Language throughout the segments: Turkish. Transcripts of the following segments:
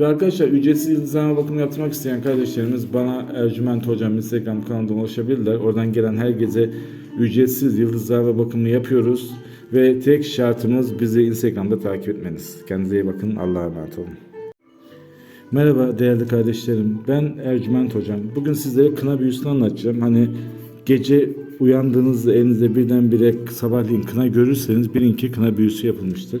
Ve arkadaşlar ücretsiz yıldızlama bakımı yaptırmak isteyen kardeşlerimiz bana Ercüment Hocam Instagram kanalından ulaşabilirler. Oradan gelen herkese ücretsiz yıldızlama bakımı yapıyoruz. Ve tek şartımız bizi Instagram'da takip etmeniz. Kendinize iyi bakın. Allah'a emanet olun. Merhaba değerli kardeşlerim. Ben Ercüment Hocam. Bugün sizlere kına büyüsünü anlatacağım. Hani gece uyandığınızda elinizde birdenbire sabahleyin kına görürseniz bilin ki kına büyüsü yapılmıştır.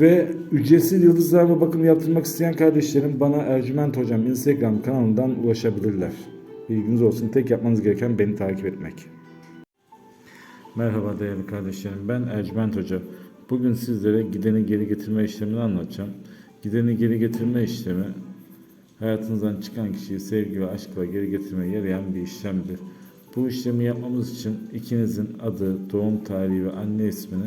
Ve ücretsiz yıldızlarla bakım yaptırmak isteyen kardeşlerim bana Ercüment Hocam Instagram kanalından ulaşabilirler. Bilginiz olsun. Tek yapmanız gereken beni takip etmek. Merhaba değerli kardeşlerim. Ben Ercüment Hoca. Bugün sizlere gideni geri getirme işlemini anlatacağım. Gideni geri getirme işlemi hayatınızdan çıkan kişiyi sevgi ve aşkla geri getirmeye yarayan bir işlemdir. Bu işlemi yapmamız için ikinizin adı, doğum tarihi ve anne ismini